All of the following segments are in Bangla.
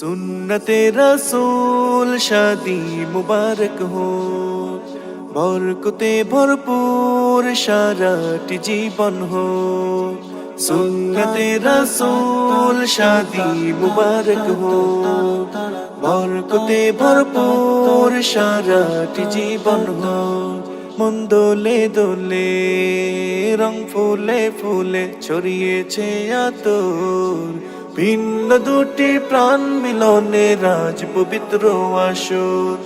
সুন্নতে রসুল শাদি মুবারক হো। বরকতে ভরপুর সারাটি জীবন হো। সুন্নতে রসুল শাদি মুবারক হো। বরকতে ভরপুর সারাটি জীবন হো। মন দোলে দোলে, রং ফুলে ফুলে ছড়িয়েছে আতর। ভিন্ন দুটি প্রাণ মিলনে রাজ পবিত্র আসর।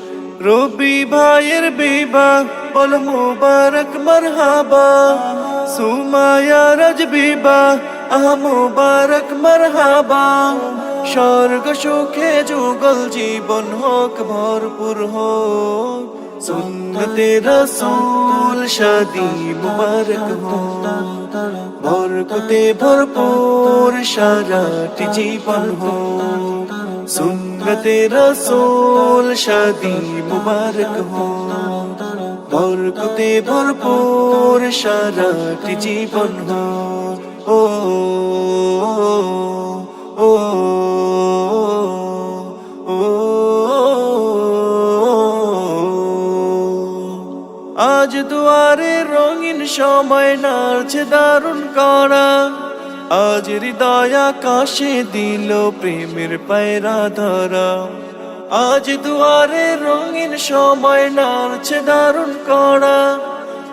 রবি ভাইয়ের বিবাহ, বল মুবারক, মারহাবা। সুমায়া রাজ বিবাহ, আহ মুবারক, মারহাবা। স্বর্গ, সুখে যুগল জীবন হোক, ভরপুর হোক। সুন্নতে রসুল শাদি মুবারক হো বরকতে ভরপুর সারাটি জীবন হো সুন্নতে রসুল শাদি মুবারক হো বরকতে ভরপুর সারাটি জীবন হো ও ও আজ দুয়ারে রঙিন সময় নাড়ছে দারুণ করা। আজ হৃদয় আকাশে দিল প্রেমের পায়রা ধরা। আজ দুয়ারে রঙিন সময় নাড়ছে দারুণ করা।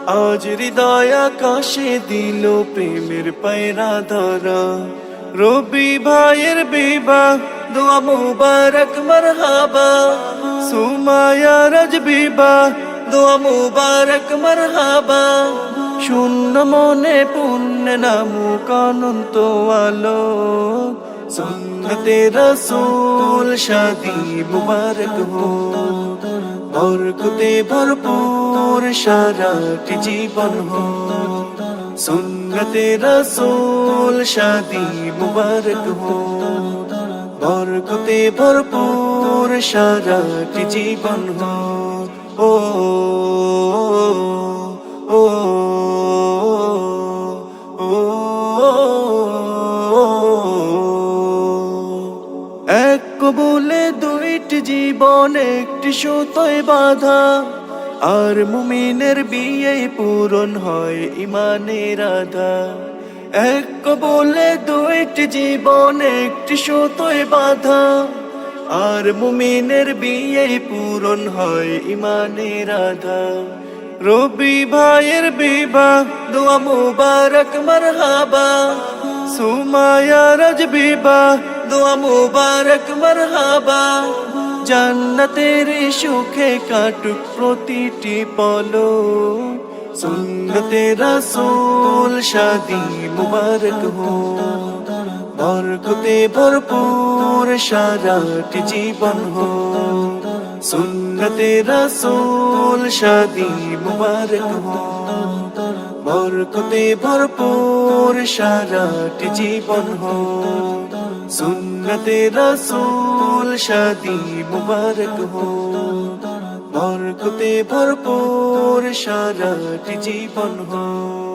আজ হৃদয় আকাশে দিল প্রেমের পায়রা ধরা। রবি ভাইয়ের বিবাহ, দোয়া মুবারক, মারহাবা। সুমায়া রাজ বিবাহ, দোয়া মুবারক, মারহাবা। শূন্য মনে পুণ্য নামু কানন্ত আলো সুন্নতে রসুল শাদি মুবারক হো বরকতে ভরপুর সারাটি জীবন হো সুন্নতে রসুল শাদি মুবারক হো বরকতে ভরপুর সারাটি জীবন হো ও ও জীবন একটি সুতোয় বাধা। আর মুমিনের বিয়ে পূরণ হয় ইমানের আধা। এক কবুলে দুইটি জীবন একটি সুতোয় বাধা। আর মুমিনের বিয়ে পূরণ হয় ইমানের আধা। রবি ভাইয়ের বিবাহ, দোয়া মুবারক, মারহাবা। সুমায়া রাজ বিবাহ, দোয়া মুবারক, মারহাবা। জান্নাতের সুখে কাটুক প্রতিটি পলো সুন্নতে রসুল শাদি মুবারক হো বরকতে ভরপুর সারাটি জীবন হো সুন্নতে রসুল শাদি মুবারক হো বরকতে ভরপুর সারাটি জীবন হো সুন্নতে রসুল শাদি মুবারক হো। বরকতে ভরপুর সারাটি জীবন হো।